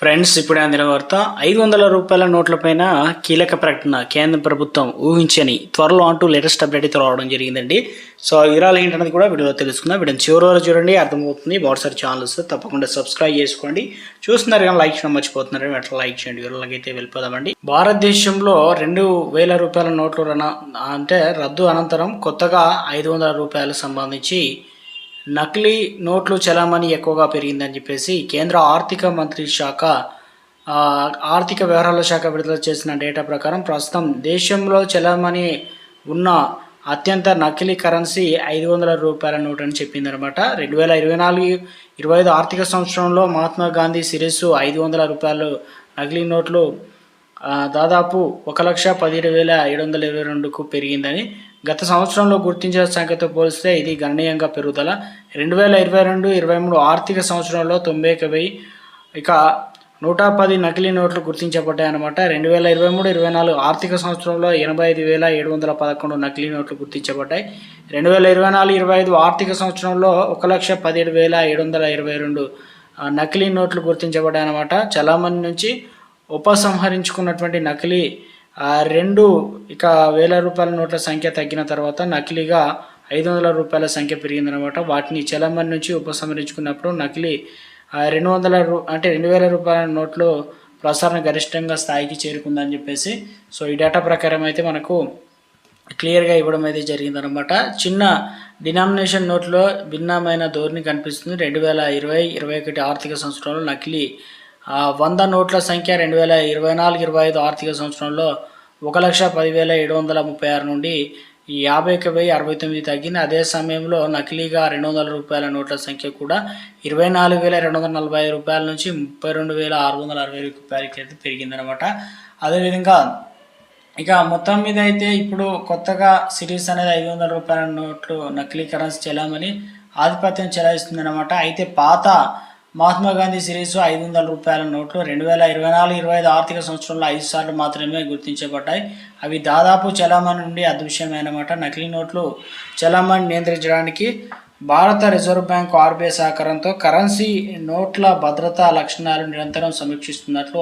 Friends ఇప్పుడే అందిన వార్త ఐదు వందల రూపాయల నోట్లపైన కీలక ప్రకటన కేంద్ర ప్రభుత్వం ఊహించని త్వరలో అంటూ లేటెస్ట్ అప్డేట్ అయితే రావడం జరిగిందండి. సో ఆ వివరాలు ఏంటనేది కూడా వీడియోలో తెలుసుకుందాం. వీడియో చివరి వరకు చూడండి అర్థమవుతుంది. వాట్సాప్ ఛానల్స్ తప్పకుండా సబ్స్క్రైబ్ చేసుకోండి. చూస్తున్నారు కానీ లైక్ చేయడం మర్చిపోతున్నారు అట్లా లైక్ చేయండి. వివరాలకి అయితే వెళ్ళిపోదామండి. భారతదేశంలో రెండు వేల రూపాయల నోట్లు రన అంటే రద్దు అనంతరం కొత్తగా ఐదు వందల రూపాయలకు సంబంధించి నకిలీ నోట్లు చలామణి ఎక్కువగా పెరిగిందని చెప్పేసి కేంద్ర ఆర్థిక మంత్రి శాఖ ఆర్థిక వ్యవహారాల శాఖ విడుదల చేసిన డేటా ప్రకారం ప్రస్తుతం దేశంలో చలామణి ఉన్న అత్యంత నకిలీ కరెన్సీ ఐదు వందల రూపాయల నోట్ అని చెప్పింది అనమాట రెండు వేల ఇరవై నాలుగు ఇరవై ఐదు ఆర్థిక సంవత్సరంలో మహాత్మా గాంధీ సిరీస్ ఐదు వందల రూపాయలు నకిలీ నోట్లు దాదాపు ఒక లక్ష పదిహేడు వేల ఏడు వందల ఇరవై రెండుకు పెరిగిందని గత సంవత్సరంలో గుర్తించిన సంఖ్యతో పోలిస్తే ఇది గణనీయంగా పెరుగుదల. రెండు వేల ఇరవై రెండు ఇరవై మూడు ఆర్థిక సంవత్సరంలో తొంభై ఒక వెయ్యి ఇక నూట పది నకిలీ నోట్లు గుర్తించబడ్డాయన్నమాట రెండు వేల ఇరవై మూడు ఇరవై నాలుగు ఆర్థిక సంవత్సరంలో ఎనభై ఐదు వేల ఏడు వందల పదకొండు నకిలీ నోట్లు గుర్తించబడ్డాయి. రెండు వేల ఇరవై నాలుగు ఇరవై ఐదు ఆర్థిక సంవత్సరంలో ఒక లక్ష పదిహేడు వేల ఏడు వందల ఇరవై రెండు నకిలీ నోట్లు గుర్తించబడ్డాయన్నమాట చలామణి నుంచి ఉపసంహరించుకున్నటువంటి నకిలీ ఆ, రెండు ఇక వేల రూపాయల నోట్ల సంఖ్య తగ్గిన తర్వాత నకిలీగా ఐదు వందల రూపాయల సంఖ్య పెరిగిందనమాట వాటిని చలామణి నుంచి ఉపసంహరించుకున్నప్పుడు నకిలీ రెండు వందల రూ అంటే రెండు వేల రూపాయల నోట్లు ప్రసారణ గరిష్టంగా స్థాయికి చేరుకుందని చెప్పేసి సో ఈ డేటా ప్రకారం అయితే మనకు క్లియర్గా ఇవ్వడం అయితే జరిగిందనమాట చిన్న డినామినేషన్ నోట్లో భిన్నమైన ధోరణి కనిపిస్తుంది. రెండు వేల ఇరవై ఇరవై ఒకటి ఆర్థిక సంవత్సరంలో నకిలీ వంద నోట్ల సంఖ్య రెండు వేల ఇరవై నాలుగు ఇరవై ఐదు ఆర్థిక సంవత్సరంలో ఒక లక్ష పదివేల ఏడు వందల ముప్పై ఆరు నుండి యాభై ఒక వెయ్యి అరవై తొమ్మిది తగ్గింది. అదే సమయంలో నకిలీగా రెండు వందల రూపాయల నోట్ల సంఖ్య కూడా ఇరవై నాలుగు వేల రెండు వందల నలభై ఐదు రూపాయల నుంచి ముప్పై రెండు వేల ఆరు వందల అరవై రూపాయలకి అయితే పెరిగిందనమాట అదేవిధంగా ఇక మొత్తం మీద అయితే ఇప్పుడు కొత్తగా సిరీస్ అనేది ఐదు వందల రూపాయల నోట్లు నకిలీ కరెన్సీ చెలామని ఆధిపత్యం చెలాయిస్తుంది అనమాట అయితే పాత మహాత్మా గాంధీ సిరీస్ ఐదు వందల రూపాయల నోట్లు రెండు వేల ఇరవై నాలుగు ఇరవై ఐదు ఆర్థిక సంవత్సరంలో ఐదు సార్లు మాత్రమే గుర్తించబడ్డాయి. అవి దాదాపు చలామణి నుండి అదృశ్యమైనమాట. నకిలీ నోట్లు చలామణి నియంత్రించడానికి భారత రిజర్వ్ బ్యాంక్ ఆర్బీఐ సహకారంతో కరెన్సీ నోట్ల భద్రతా లక్షణాలు నిరంతరం సమీక్షిస్తున్నట్లు